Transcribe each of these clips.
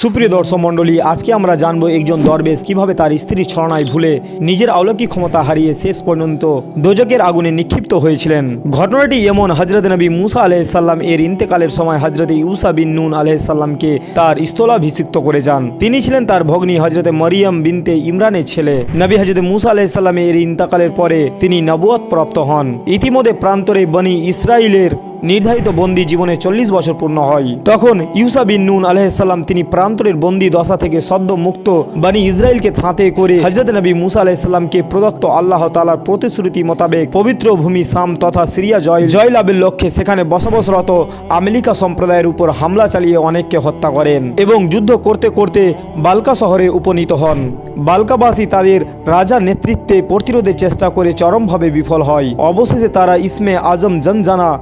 সুপ্রিয় দর্শক মণ্ডলী, আজকে আমরা জানব একজন দরবেশ কীভাবে তার স্ত্রীর ছলনায় ভুলে নিজের অলৌকিক ক্ষমতা হারিয়ে শেষ পর্যন্ত দোজকের আগুনে নিক্ষিপ্ত হয়েছিলেন। ঘটনাটি এমন হজরত নবী মুসা আলাইসাল্লাম এর ইন্তেকালের সময় হজরত ইউসা বিন নুন আলাইসাল্লামকে তার স্থলাভিষিক্ত করে যান। তিনি ছিলেন তার ভগ্নী হজরত মরিয়ম বিনতে ইমরানের ছেলে। নবী হজরত মুসা আলাইসাল্লাম এর ইন্তেকালের পরে তিনি নবুয়ত প্রাপ্ত হন। ইতিমধ্যে প্রান্তরে বনি ইসরায়েলের নির্ধারিত বন্দি জীবনে চল্লিশ বছর পূর্ণ হয়। তখন ইউসা বিন নুন আলাইসাল্লাম তিনি প্রান্তরের বন্দি দশা থেকে সদ্য মুক্ত বানি ইসরায়েলকে থাঁতে করে হজরত নবী মুসা আলাইসাল্লামকে প্রদত্ত আল্লাহ তালার প্রতিশ্রুতি মোতাবেক পবিত্র ভূমি সাম তথা সিরিয়া জয় জয়লাভের লক্ষ্যে সেখানে বসবাসরত আমেরিকা সম্প্রদায়ের উপর হামলা চালিয়ে অনেককে হত্যা করেন এবং যুদ্ধ করতে করতে বালকা শহরে উপনীত হন। বালকাবাসী তাদের রাজা নেতৃত্বে প্রতিরোধের চেষ্টা করে চরমভাবে বিফল হয়। অবশেষে তারা ইসমে আজম জনজানা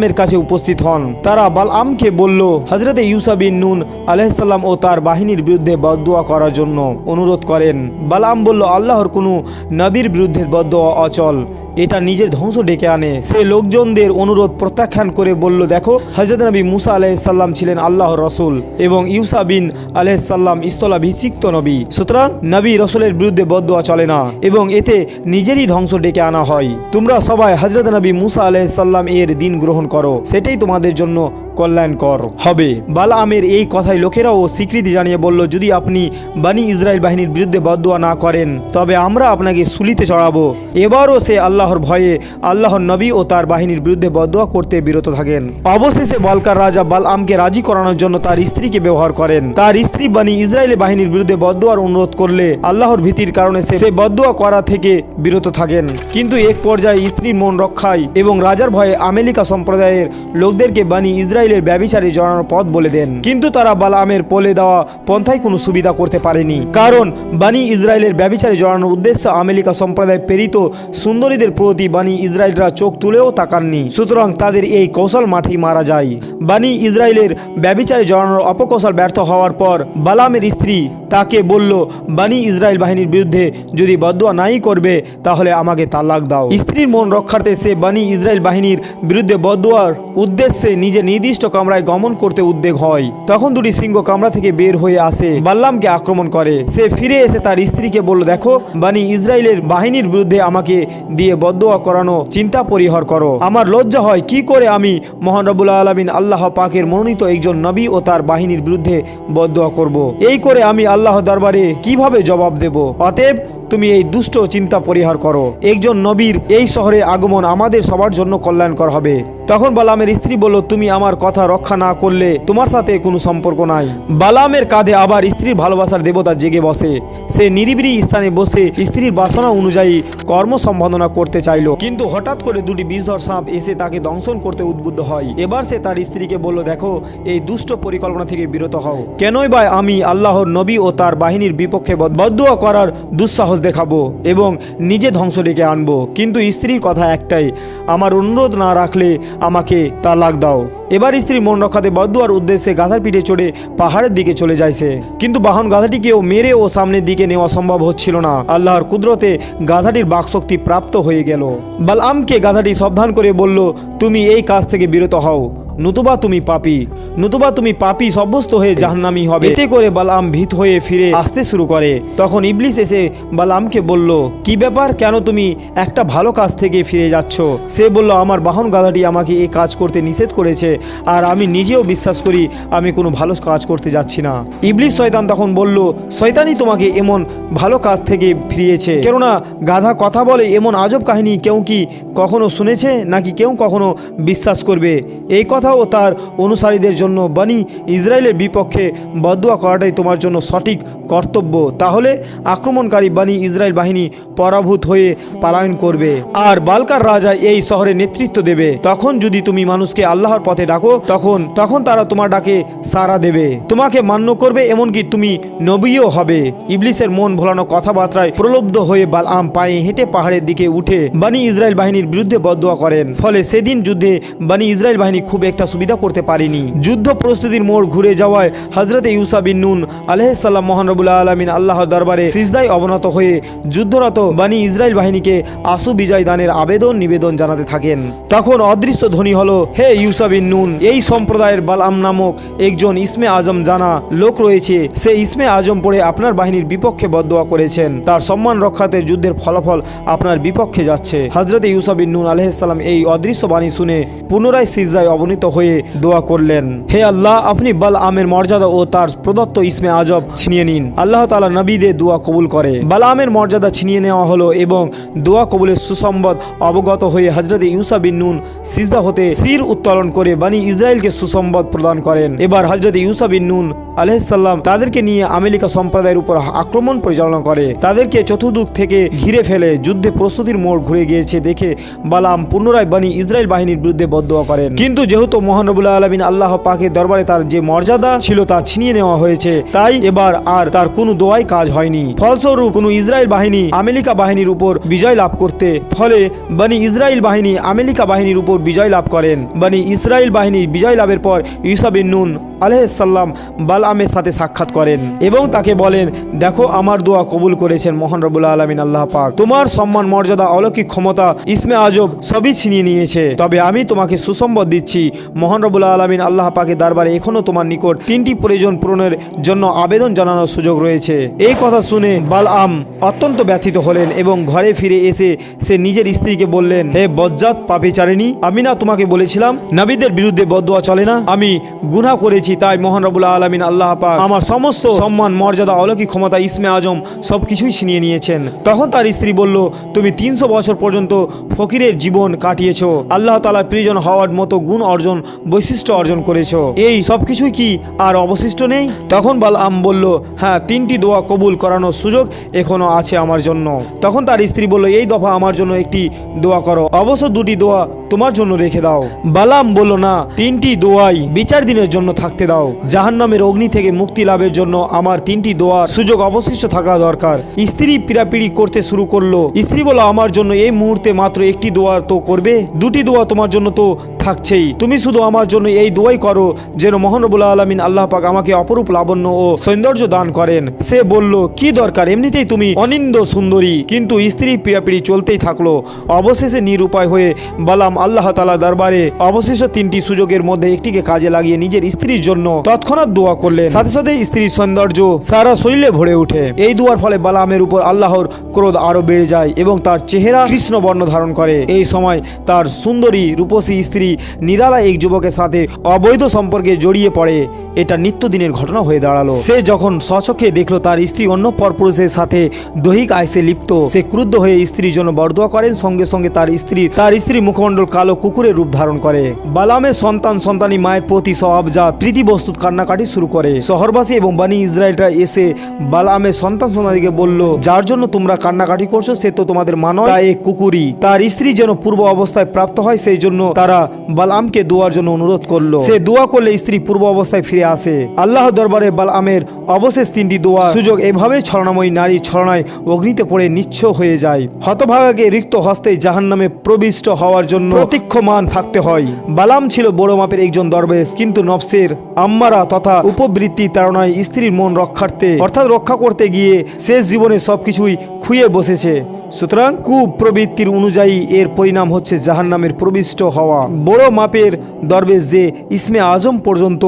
বালামের কাছে উপস্থিত হন। তারা বালামকে বলল হজরতে ইউসা বিন নুন আলাইসাল্লাম ও তার বাহিনীর বিরুদ্ধে বদোয়া করার জন্য অনুরোধ করেন। বালাম বলল, আল্লাহর কোনো নবীর বিরুদ্ধে বদোয়া অচল। এটা নিজের ধ্বংস ডেকে আনে। সে লোকজনদের অনুরোধ প্রত্যাখ্যান করে বলল, দেখো হজরত নবী মুসা আলাইসাল্লাম ছিলেন আল্লাহর রসুল এবং ইউসা বিন আলাইসাল্লাম ইস্তলাভিষিক্ত নবী। সুতরাং নবী রসুলের বিরুদ্ধে বদোয়া চলে না এবং এতে নিজেরই ধ্বংস ডেকে আনা হয়। তোমরা সবাই হজরত নবী মুসা আলাইসাল্লাম এর দিন গ্রহণ করো। সেটাই তোমাদের জন্য কল্যাণকর হবে। বালামের এই কথায় লোকেরাও স্বীকৃতি জানিয়ে বলল, যদি আপনি বানি ইসরায়েল বাহিনীর বিরুদ্ধে বদুয়া না করেন, তবে আমরা আপনাকে সুলিতে চড়াবো। এবারও সে আল্লাহর ভয়ে আল্লাহর নবী ও তার বাহিনীর বিরুদ্ধে বদুয়া করতে বিরত থাকেন। অবশেষে বলকার রাজা বালআমকে রাজি করানোর জন্য তার স্ত্রীকে ব্যবহার করেন। তার স্ত্রী বানি ইসরায়েলের বাহিনীর বিরুদ্ধে বদুয়ার অনুরোধ করলে আল্লাহর ভীতির কারণে সে বদুয়া করা থেকে বিরত থাকেন। কিন্তু এক পর্যায়ে স্ত্রীর মন রক্ষায় এবং রাজার ভয়ে আমেরিকা সম্প্রদায়ের লোকদেরকে বানি ইসরায়েলের ব্যবিচারে জড়ানোর পথ বলে দেন। কিন্তু তারা বালামের পোলে দেওয়া পন্থায় কোনো সুবিধা করতে পারেনি। কারণ, বানি ইসরায়েলের ব্যবিচারে জড়ানোর উদ্দেশ্য আমেরিকা সম্প্রদায় প্রেরিত সুন্দরীদের প্রতি বানি ইসরায়েলরা চোখ তুলেও তাকাননি। সুতরাং তাদের এই কৌশল মাঠেই মারা যায়। বানি ইসরায়েলের ব্যবিচারে জড়ানোর অপকৌশল ব্যর্থ হওয়ার পর বালামের স্ত্রী তাকে বলল, বানি ইসরায়েল বাহিনীর বিরুদ্ধে যদি বদুয়া নাই করবে, তাহলে আমাকে তালাক দাও। স্ত্রীর মন রক্ষার্থে সে বানি ইসরায়েল বাহিনীর বিরুদ্ধে বদুয়ার উদ্দেশ্যে নিজে নির্দিষ্ট কামরায় গমন করতে উদ্বেগ হয়। তখন দুটি সিংহ কামরা থেকে বের হয়ে আসে, বাল্লামকে আক্রমণ করে। সে ফিরে এসে তার স্ত্রীকে বলল, দেখো, বানি ইসরায়েলের বাহিনীর বিরুদ্ধে আমাকে দিয়ে বদুয়া করানো চিন্তা পরিহার করো। আমার লজ্জা হয় কি করে আমি মহান রবুল্লা আলমিন আল্লাহ পাকের মনোনীত একজন নবী ও তার বাহিনীর বিরুদ্ধে বদুয়া করব। এই করে আমি আল্লাহ দরবারে কীভাবে জবাব দেব? অতএব তুমি এই দুষ্ট চিন্তা পরিহার করো। একজন নবীর এই শহরে আগমন আমাদের সবার জন্য কল্যাণকর হবে। তখন বালামের স্ত্রী বলল, তুমি আমার কথা রক্ষা না করলে তোমার সাথে কোনো সম্পর্ক নাই। বালামের কাঁধে আবার স্ত্রীর ভালোবাসার দেবতা জেগে বসে। সে নিরিবিলি স্থানে বসে স্ত্রীর বাসনা অনুযায়ী কর্ম সম্পাদনা করতে চাইল। কিন্তু হঠাৎ করে দুটি বিষধর সাপ এসে তাকে দংশন করতে উদ্বুদ্ধ হয়। এবার সে তার স্ত্রীকে বলল, দেখো, এই দুষ্ট পরিকল্পনা থেকে বিরত হও। কেনই বা আমি আল্লাহর নবী ও তার বাহিনীর বিপক্ষে বদ- বদদুয়া করার দুঃসাহস দেখাবো এবং নিজে ধ্বংস ডেকে আনব। কিন্তু স্ত্রীর কথা একটাই, আমার অনুরোধ না রাখলে আমাকে তালাক দাও। এবার স্ত্রী মন রক্ষাতে বদুয়ার উদ্দেশ্যে গাধার পিঠে চড়ে পাহাড়ের দিকে চলে সে। কিন্তু বাহন গাধাটিকেও মেরে ও সামনের দিকে নেওয়া সম্ভব হচ্ছিল না। আল্লাহর কুদরতে গাধাটির বাকশক্তি প্রাপ্ত হয়ে গেল। বালআমকে গাধাটি সাবধান করে বলল, তুমি এই কাজ থেকে বিরত হও। নতুবা তুমি পাপি নতুবা তুমি পাপি সাব্যস্ত হয়ে জাহান্নামি হবে। এতে করে বালাম ভীত হয়ে ফিরে আসতে শুরু করে। তখন ইবলিস এসে বালামকে বলল কি ব্যাপার? কেন তুমি একটা ভালো কাজ থেকে ফিরে যাচ্ছ? সে বলল আমার বাহন গাধাটি আমাকে এই কাজ করতে নিষেধ করেছে আর আমি নিজেও বিশ্বাস করি আমি কোনো ভালো কাজ করতে যাচ্ছি না। ইবলিস শয়তান তখন বলল শয়তানই তোমাকে এমন ভালো কাজ থেকে ফিরিয়েছে। কেননা গাধা কথা বলে এমন আজব কাহিনী কেউ কি কখনো শুনেছে নাকি কেউ কখনো বিশ্বাস করবে? এই কথাও তার অনুসারীদের জন্য বানি ইসরায়েলের বিপক্ষে বদুয়া করাটাই তোমার জন্য সঠিক কর্তব্য। তাহলে আক্রমণকারী বানি ইসরায়েল বাহিনী পরাভূত হয়ে পালায়ন করবে। আর বালকার রাজা এই শহরে নেতৃত্ব দেবে। তখন যদি তুমি মানুষকে আল্লাহর পথে ডাকো, তখন তখন তারা তোমার ডাকে সাড়া দেবে। তোমাকে মান্য করবে এমনকি তুমি নবীও হবে। ইবলিসের মন ভোলানো কথাবার্তায় প্রলব্ধ হয়ে বালআম পায়ে হেঁটে পাহাড়ের দিকে উঠে বানি ইসরায়েল বাহিনীর বিরুদ্ধে বদুয়া করেন। ফলে সেদিন যুদ্ধে বানি ইসরায়েল বাহিনী খুব একটা একটা সুবিধা করতে পারেনি। যুদ্ধ প্রস্তুতির মোড় ঘুরে যাওয়ায় হজরত ইউসা বিন নুন আলহাম মহানবুল্লাহ আলমিন আল্লাহ দরবারে সিজদায় অবনত হয়ে যুদ্ধরত বানি ইসরায়েল বাহিনীকে আসু বিজয় দানের আবেদন নিবেদন জানাতে থাকেন। তখন অদৃশ্য ধ্বনি হলো, হে ইউসা বিন নুন, এই সম্প্রদায়ের বালাম নামক একজন ইসমে আজম জানা লোক রয়েছে। সে ইসমে আজম পড়ে আপনার বাহিনীর বিপক্ষে বদোয়া করেছেন। তার সম্মান রক্ষাতে যুদ্ধের ফলাফল আপনার বিপক্ষে যাচ্ছে। হজরত ইউসা বিন নুন আলহাম এই অদৃশ্য বাণী শুনে পুনরায় সিজদায় অবনীত হয়ে দোয়া করলেন। হে আল্লাহ, আপনি বাল আমের মর্যাদা ও তার প্রদত্ত ইসমে আজব ছিনিয়ে নিন। আল্লাহ তালা নবীদের দোয়া কবুল করে। বাল আমের মর্যাদা ছিনিয়ে নেওয়া হলো এবং দোয়া কবুলের সুসম্বদ অবগত হয়ে হজরত ইউসা বিন নুন সিজদা হতে সির উত্তোলন করে বানি ইসরায়েলকে সুসম্বদ প্রদান করেন। এবার হজরত ইউসা বিন নুন আলহাম তাদেরকে নিয়ে আমেরিকা সম্প্রদায়ের উপর আক্রমণ পরিচালনা করে। তাদেরকে চতুর্দিক থেকে ঘিরে ফেলে যুদ্ধে প্রস্তুতির মোড় ঘুরে গিয়েছে দেখে বালাম পুনরায় বানি ইসরায়েল বাহিনীর বিরুদ্ধে বদোয়া করেন। কিন্তু যেহেতু মহানবুল্লাহ আলমিন আল্লাহ পাকের দরবারে তার যে মর্যাদা ছিল তা ছিনিয়ে নেওয়া হয়েছে, তাই এবার আর তার কোনো দোয়াই কাজ হয়নি। ফলস্বরূপ কোনো ইসরায়েল বাহিনী আমেরিকা বাহিনীর উপর বিজয় লাভ করতে, ফলে বানি ইসরায়েল বাহিনী আমেরিকা বাহিনীর উপর বিজয় লাভ করেন। বানি ইসরায়েল বাহিনী বিজয় লাভের পর ইউসা বিন নুন আলহাম বালামের সাথে সাক্ষাৎ করেন এবং তাকে বলেন, দেখো, আমার দোয়া কবুল করেছেন মোহন রবুল্লা আলমিন আল্লাহ পাক। তোমার সম্মান, মর্যাদা, অলৌকিক ক্ষমতা, ইসমে আজব সবই ছিনিয়ে নিয়েছে। তবে আমি তোমাকে সুসম্বদ দিচ্ছি, মোহন রবুল্লা আলমিন আল্লাহ পাকে দরবারে এখনও তোমার নিকট তিনটি প্রয়োজন পূরণের জন্য আবেদন জানানোর সুযোগ রয়েছে। এই কথা শুনে বালআম অত্যন্ত ব্যথিত হলেন এবং ঘরে ফিরে এসে সে নিজের স্ত্রীকে বললেন, হে বজ্জাত পাপে চারিনি আমি না তোমাকে বলেছিলাম, নাবিদের বিরুদ্ধে বদোয়া চলে না? আমি গুনাহ করেছি তাই মোহন রবুল্লা আলমিন আল্লাহ পাক আমার সমস্ত সম্মান মর্যাদা অলৌকিক ক্ষমতা ইসমে আজম সব কিছুই ছিনিয়ে নিয়েছেন। তখন তার স্ত্রী বলল তুমি তিনশো বছর পর্যন্ত ফকিরের জীবন কাটিয়েছ। আল্লাহ তালার প্রিয়জন হওয়ার মতো গুণ অর্জন বৈশিষ্ট্য অর্জন করেছ। এই সব কিছুই কি আর অবশিষ্ট নেই? তখন বালআম বলল হ্যাঁ তিনটি দোয়া কবুল করানোর সুযোগ এখনও আছে আমার জন্য। তখন তার স্ত্রী বলল এই দফা আমার জন্য একটি দোয়া করো। অবশ্য দুটি দোয়া তোমার জন্য রেখে দাও। বালাম বলল না তিনটি দোয়াই বিচার দিনের জন্য থাকতে দাও। জাহান্নামের অগ্নি থেকে মুক্তি লাভের জন্য আমার তিনটি দোয়ার সুযোগ অবশিষ্ট থাকা দরকার। স্ত্রী পিড়াপিড়ি করতে শুরু করল। স্ত্রী বলো, আমার জন্য এই মুহূর্তে মাত্র একটি দোয়া তো করবে? দুটি দোয়া তোমার জন্য তো থাকছেই। তুমি শুধু আমার জন্য এই দোয়াই করো যেন মহানবুল্লাহ আলমিন আল্লাহ পাক আমাকে অপরূপ লাবণ্য ও সৌন্দর্য দান করেন। সে বলল, কি দরকার? এমনিতেই তুমি অনিন্দ সুন্দরী। কিন্তু স্ত্রী পিড়াপিড়ি চলতেই থাকল। অবশেষে নিরুপায় হয়ে বালাম আল্লাহ তালা দরবারে অবশেষে তিনটি সুযোগের মধ্যে একটিকে কাজে লাগিয়ে নিজের স্ত্রীর জন্য তৎক্ষণাৎ দোয়া করলেন। সাথে সাথে স্ত্রীর সৌন্দর্য সারা শরীরে ভরে ওঠে। এই দোয়ার ফলে বালামের উপর আল্লাহর ক্রোধ আরও বেড়ে যায় এবং তার চেহারা কৃষ্ণ বর্ণ ধারণ করে। এই সময় তার সুন্দরী রূপসী স্ত্রী নিরালা এক যুবকের সাথে অবৈধ সম্পর্কে জড়িয়ে পড়ে। এটা নিত্যদিনের ঘটনা হয়ে দাঁড়াল। সে যখন স্বচক্ষে দেখল তার স্ত্রী অন্য পরপুরুষের সাথে দৈহিক আইসে লিপ্ত। সে ক্রুদ্ধ হয়ে স্ত্রীর জন্য বরদোয়া করেন, সঙ্গে সঙ্গে তার স্ত্রী তার স্ত্রীর মুখমণ্ডল কালো কুকুরের রূপ ধারণ করে। বালামের সন্তান, সন্তানী মায়ের প্রতি স্বভাবজাত প্রীতি বস্তুত কান্নাকাটি শুরু করে। শহরবাসী এবং বানি ইসরায়েলরা এসে বালামের সন্তান, সন্তানীকে বলল, যার জন্য তোমরা কান্নাকাটি করছ সে তো তোমাদের মানব এক কুকুরই। তার স্ত্রী যেন পূর্ব অবস্থায় প্রাপ্ত হয়, সেই জন্য তারা বালামকে দোয়ার জন্য অনুরোধ করল। সে দোয়া করলে স্ত্রী পূর্ব অবস্থায় ফিরে আসে আল্লাহ দরবারে বালামের অবশেষ তিনটি দোয়া সুযোগ এভাবে ছলনাময়ী নারী ছলনায় অগ্নিতে পড়ে নিচ্ছ হয়ে যায়। হতভাগাকে রিক্ত হস্তে জাহান্নামে প্রবিষ্ট হওয়ার জন্য প্রতীক্ষমান থাকতে হয়। বালাম ছিল বড় মাপের একজন দরবেশ, কিন্তু নফসের আম্মারা তথা উপবৃত্তি তাড়নায় স্ত্রীর মন রক্ষার্থে, অর্থাৎ রক্ষা করতে গিয়ে শেষ জীবনে সবকিছুই খুঁয়ে বসেছে। সুতরাং কুপ্রবৃত্তির অনুযায়ী এর পরিণাম হচ্ছে জাহান্নামের প্রবিষ্ট হওয়া। বড় মাপের দরবেশ যে ইসমে আজম পর্যন্ত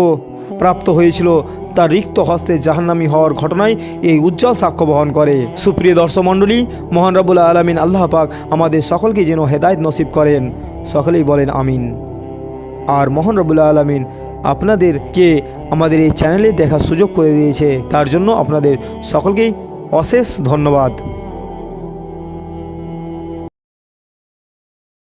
প্রাপ্ত হয়েছিল তার রিক্ত হস্তে জাহান্নামী হওয়ার ঘটনায় এই উজ্জ্বল সাক্ষ্য বহন করে। সুপ্রিয় দর্শক মণ্ডলী, মহান রবুল্লা আলমিন আল্লাহ পাক আমাদের সকলকে যেন হেদায়ত নসিব করেন। সকলেই বলেন আমিন। আর মোহন রবুল্লা আলমিন আপনাদেরকে আমাদের এই চ্যানেলে দেখার সুযোগ করে দিয়েছে। তার জন্য আপনাদের সকলকেই অশেষ ধন্যবাদ।